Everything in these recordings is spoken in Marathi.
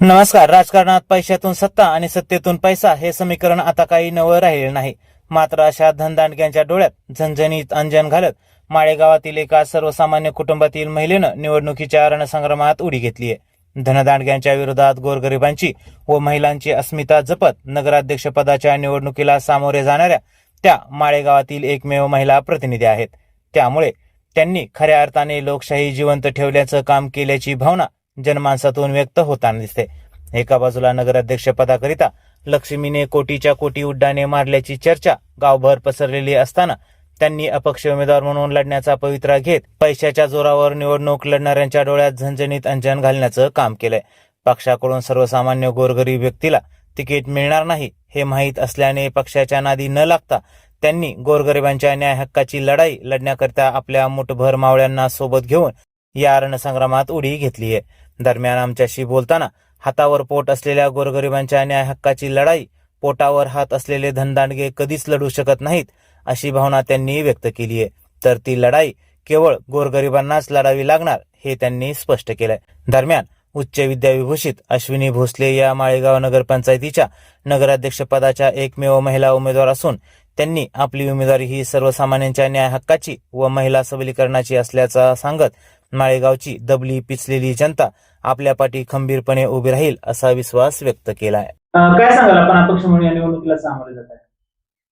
नमस्कार. राजकारणात पैशातून सत्ता आणि सत्तेतून पैसा हे समीकरण आता काही नवं राहिलेलं नाही. मात्र अशा धनदांडग्यांच्या डोळ्यात झणझणीत अंजन घालत माळेगावातील एका सर्वसामान्य कुटुंबातील महिलेनं निवडणुकीच्या रणसंग्रामात उडी घेतलीय. धनदांडग्यांच्या विरोधात गोरगरिबांची व महिलांची अस्मिता जपत नगराध्यक्षपदाच्या निवडणुकीला सामोरे जाणाऱ्या त्या माळेगावातील एकमेव महिला प्रतिनिधी आहेत. त्यामुळे त्यांनी खऱ्या अर्थाने लोकशाही जिवंत ठेवल्याचं काम केल्याची भावना जनमानसातून व्यक्त होताना दिसते. एका बाजूला नगराध्यक्ष पदाकरिता लक्ष्मीने कोटीच्या कोटी उड्डाणे मारल्याची चर्चा गावभर पसरलेली असताना त्यांनी अपक्ष उमेदवार म्हणून लढण्याचा पवित्रा घेत पैशाच्या जोरावर निवडणूक लढणाऱ्यांच्या डोळ्यात झणझणीत अंजन घालण्याचं काम केलंय. पक्षाकडून सर्वसामान्य गोरगरीब व्यक्तीला तिकीट मिळणार नाही हे माहीत असल्याने पक्षाच्या नादी न लागता त्यांनी गोरगरिबांच्या न्याय हक्काची लढाई लढण्याकरिता आपल्या मुठभर मावळ्यांना सोबत घेऊन या रणसंग्रामात उडी घेतली आहे दरम्यान आमच्याशी बोलताना हातावर पोट असलेल्या गोरगरिबांच्या न्याय हक्काची लढाई पोटावर हात असलेले धनदांडगे कधीच लढू शकत नाहीत अशी भावना त्यांनी व्यक्त केली आहे. तर ती लढाई केवळ गोरगरिबांनाच लढावी लागणार हे त्यांनी स्पष्ट केलंय. दरम्यान उच्च विद्याविभूषित अश्विनी भोसले या माळेगाव नगरपंचायतीच्या नगराध्यक्षपदाच्या एकमेव महिला उमेदवार असून त्यांनी आपली उमेदवारी ही सर्वसामान्यांच्या न्याय हक्काची व महिला सबलीकरणाची असल्याचं सांगत माळेगावची दबली पिचलेली जनता आपल्या पाठी खंबीरपणे उभी राहील असा विश्वास व्यक्त केला आहे काय सांगाल आपण अपक्ष म्हणून या निवडणुकीला सामोरे जात आहे?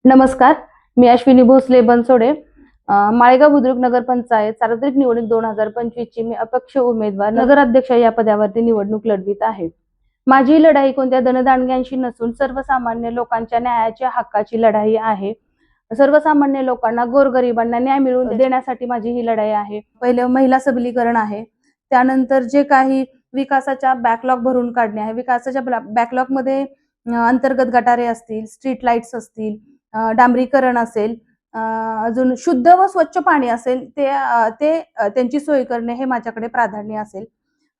नमस्कार मी अश्विनी भोसले बनसोडे. माळेगाव बुद्रुक नगर पंचायत सार्वत्रिक निवडणूक दोन हजार पंचवीस ची मी अपक्ष उमेदवार नगराध्यक्ष या पदावरती निवडणूक लढवित आहे. माझी ही लढाई कोणत्या धनदांडग्यांशी नसून सर्वसामान्य लोकांच्या न्यायाच्या हक्काची लढाई आहे. सर्वसामान्य लोकांना गोरगरिबांना न्याय मिळवून देण्यासाठी माझी ही लढाई आहे. पहिले महिला सबलीकरण आहे. त्यानंतर जे काही विकासाच्या बॅकलॉग भरून काढणे आहे. विकासाच्या बॅकलॉगमध्ये अंतर्गत गटारे असतील स्ट्रीट लाईट्स असतील डांबरीकरण असेल अजून शुद्ध व स्वच्छ पाणी असेल ते ते त्यांची सोय करणे हे माझ्याकडे प्राधान्य असेल.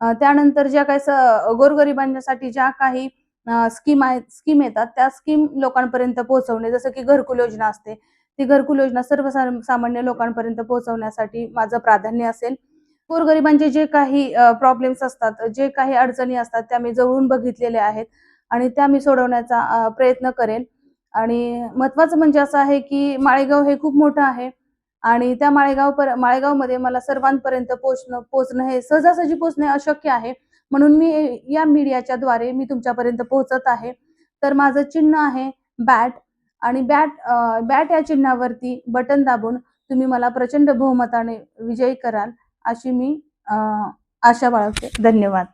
त्यानंतर ज्या काही स- गोरगरिबांसाठी ज्या काही स्कीम आहेत स्कीम येतात त्या स्कीम लोकांपर्यंत पोहोचवणे जसं की घरकुल योजना असते. ती घरकुल योजना सर्वसामान्य लोकांपर्यंत पोहोचवण्यासाठी माझं प्राधान्य असेल. गोरगरिबांचे जे काही प्रॉब्लेम्स असतात जे काही अडचणी असतात त्या मी जवळून बघितलेल्या आहेत आणि त्या मी सोडवण्याचा प्रयत्न करेन. आणि महत्वाचं म्हणजे असं आहे की माळेगाव हे खूप मोठं आहे आणि त्या माळेगाव पर माळेगावमध्ये मला सर्वांपर्यंत पोचणं पोचणं हे सहजासहजी पोचणे अशक्य आहे. म्हणून मी या मीडियाच्या द्वारे मी तुमच्यापर्यंत पोहोचत आहे. तर माझं चिन्ह आहे बॅट आणि बॅट बॅट या चिन्हावरती बटन दाबून तुम्ही मला प्रचंड बहुमताने विजयी कराल. अशी मी आशा बाळगते. धन्यवाद.